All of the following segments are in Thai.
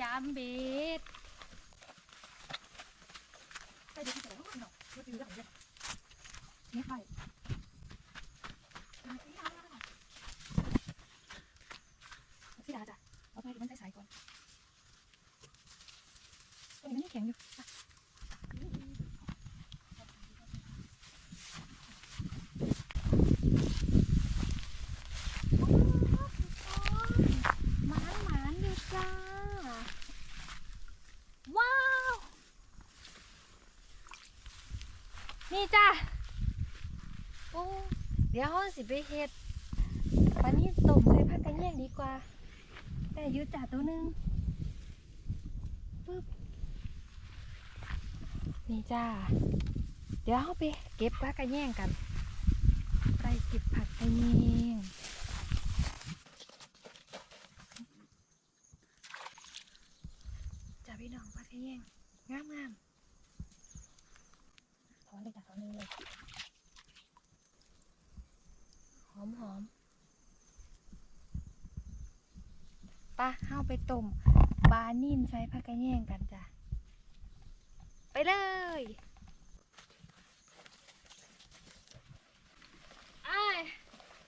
ยามเบ็ดไปเดี๋ยวที่ไหนห้องหนอกรถอยู่แล้วเนี่ยไม่ไปพี่ดาจ้ะเอาไปมันใส่สายก่อนตัวนี้มันแข็งอยู่อะ หมานหมานๆอยู่จ้า ว้าว นี่จ้าโอ้เดี๋ยวห้องสิไปเห็ดปลานี้ต้มใส่ผักกระแยงดีกว่า แต่อยุจ่าตัวหนึงปึ๊บนี่จ้า เดี๋ยวเราไปเก็บผักกระแยงกัน ไปเก็บผักกระแยง จ้าพี่น้องพักแยงงามงาม ถอนเลยจ้ะถอนเลย หอมหอมปะเข้าไปต้มปลานิ่นใช้ผักกระแยงกันจ้ะ ไปเลยไอ้าย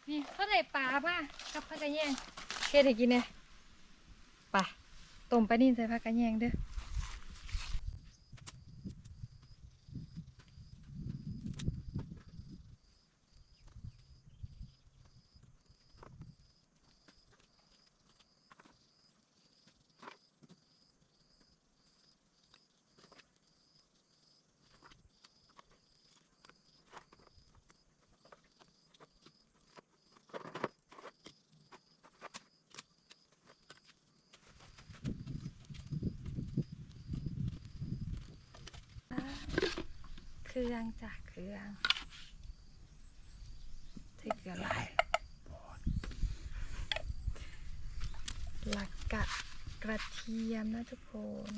นี่เขาได้ปลาป่ะกับผักกระแยงเฮ็ดให้กินเนี่ยไปต้มปลานิ่นใส่ผักกระแยงเด้อ เค รื่องจ้ะเครื่องใส่เกลือหลายหลักกะกระเทียมนะทุกคน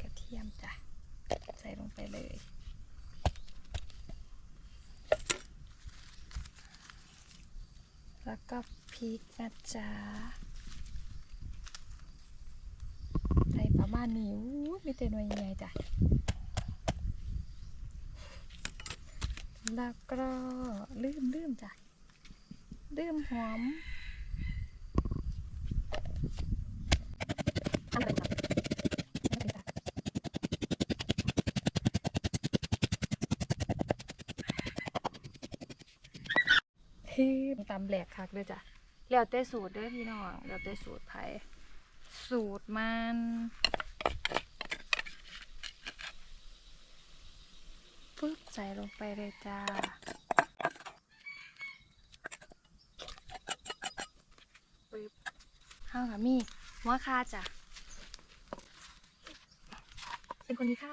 กระเทียมจ้ะใส่ลงไปเลยแล้วก็พริกนะจ๊ะ ใส่ประมาณนี้อู้มีแต่หน่วยใหญ่จ้ะแล้วก็ลืมลืมจ้ะลืมหอมอะไรจ้ะเป็นจ้ตำแหลกคักเลยจ้ะแล้วแต่สูตรด้อพี่น้องแล้วแต่สูตรไผสูตรมัน ปึ๊บใส่ลงไปเลยจ้า ปึ๊บข้าวกับมีหัวคาจ้ะ เป็นคนนี้ค่ะ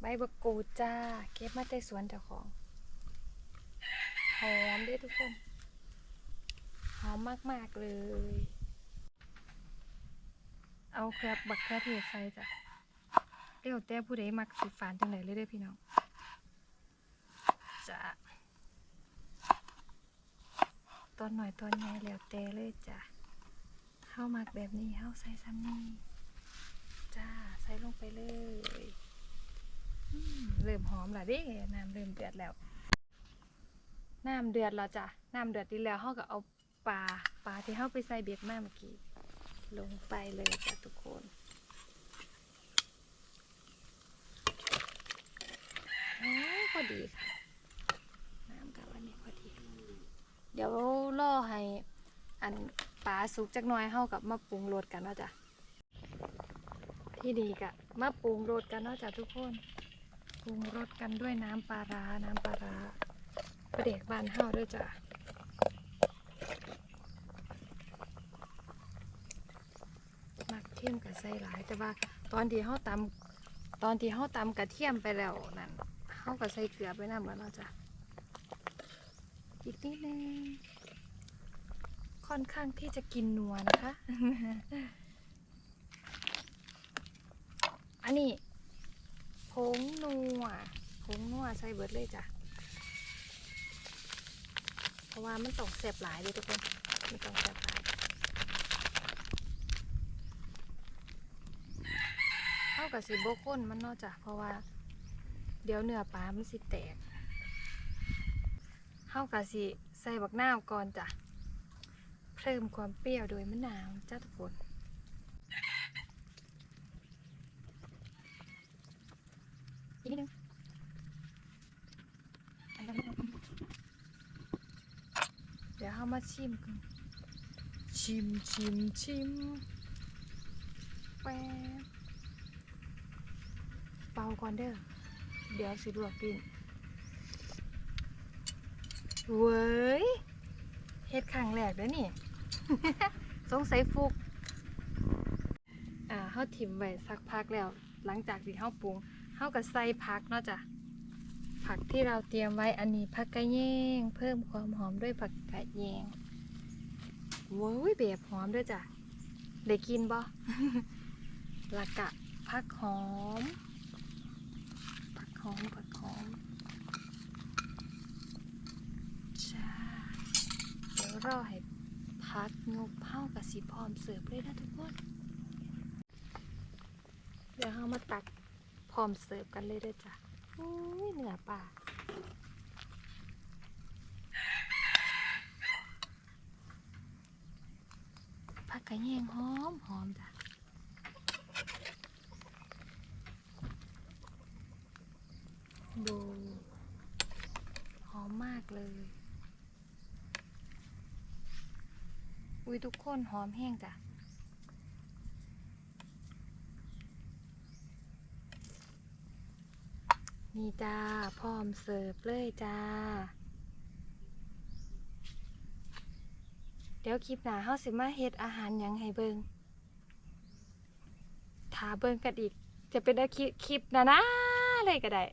ใบบักกูดจ้า เก็บมาแต่สวนเจ้าของหอมด้วยทุกคน หอมมาก ๆ เลย เอาครบบักเขือเทศใส่จ้ะเดี๋ยวแต่ผู้ใดมักสิฝานจังไหนเลยเด้อพี่น้องจ้ะตอนหน่อยตอนใหญ่แล้วแต่เลยจ้ะเข้ามักแบบนี้เข้าใส่ซ้ำนี่จ้าใส่ลงไปเลยเริ่มหอมและเด้น้ำเริ่มเดือดแล้ว น้ำเดือดแล้วจ้ะน้ำเดือดดีแล้วเขาก็เอาปลาปลาที่เขาไปใส่เบ็ดมาเมื่อกี้ ลงไปเลยจ้ะทุกคนโอ้พอดีค่ะ น้ำกับอันนี้พอดี เดี๋ยวรอให้ อันปลาสุกจักหน่อยเข้ากับมาปรุงรสกันเนาะจ้ะที่ดีกะมาปรุงรสกันเนาะจ้ะทุกคนปรุงรสกันด้วยน้ำปลาร้าน้ำปลาร้าประเด็กบานเฮาด้วยจ้ะ มักเทียมกับใส่หลาย แต่ว่าตอนที่เฮาตำตอนที่เฮาตำกระเทียมไปแล้วนั่นเฮาก็ใส่เกลือไปน้ำแล้วเนาจะอีกนิดนึงค่อนข้างที่จะกินนัวนะคะ อันนี้ผงนัวผงนัวใส่เบิร์ดเลยจ้ะ เพราะว่ามันต้องแสบหลายเลยทุกคนมันต้องแสบหลาย เท่ากับสีโบก้นมันนอกจากเพราะว่า เดี๋ยวเนื้อปลามันสิแตกเท่ากับสิใส่บักหน้าก่อนจ้ะเพิ่มความเปรี้ยวโดยมะนาวจ้าทุกคนอีกนิดนึงเดี๋ยวเรามาชิมกันชิมชิมชิม แปเป่าก่อนเด้อ เดี๋ยวสิลวกกินเว้ยเฮ็ดครั้งแรกเด้อนี่ สงสัยฟุก อ่าเฮาถิ่มไว้สักพักแล้ว หลังจากที่เฮาปรุงเฮาก็ใส่ผักเนาะจ้ะ ผักที่เราเตรียมไว้อันนี้ผักกระแยง เพิ่มความหอมด้วยผักกระแยงโว้ยแบบหอมด้วยจ้ะ ได้กินบ่ ล้วกะผักหอม ผักหอม ผักหอมจ้าเดี๋ยวรอให้พักงบเฮากับสีพร้อมเสิร์ฟเลยนะทุกคน เดี๋ยวเฮามาตักพร้อมเสิร์ฟกันเลยเด้อจ้ะอุ้ยเนื้อปลาผักกระแยงหอมหอมจ้ะดูหอมมากเลย อุ้ยทุกคนหอมแห้งจ้ะนี่จ้า พร้อมเสิร์ฟเลยจ้า เดี๋ยวคลิปหน้าเฮาสิมาเฮ็ดอาหารหยังให้เบิงถ้าเบิงกันอีก จะเป็นอาคลิปคลิปหนาๆเลยก็ได้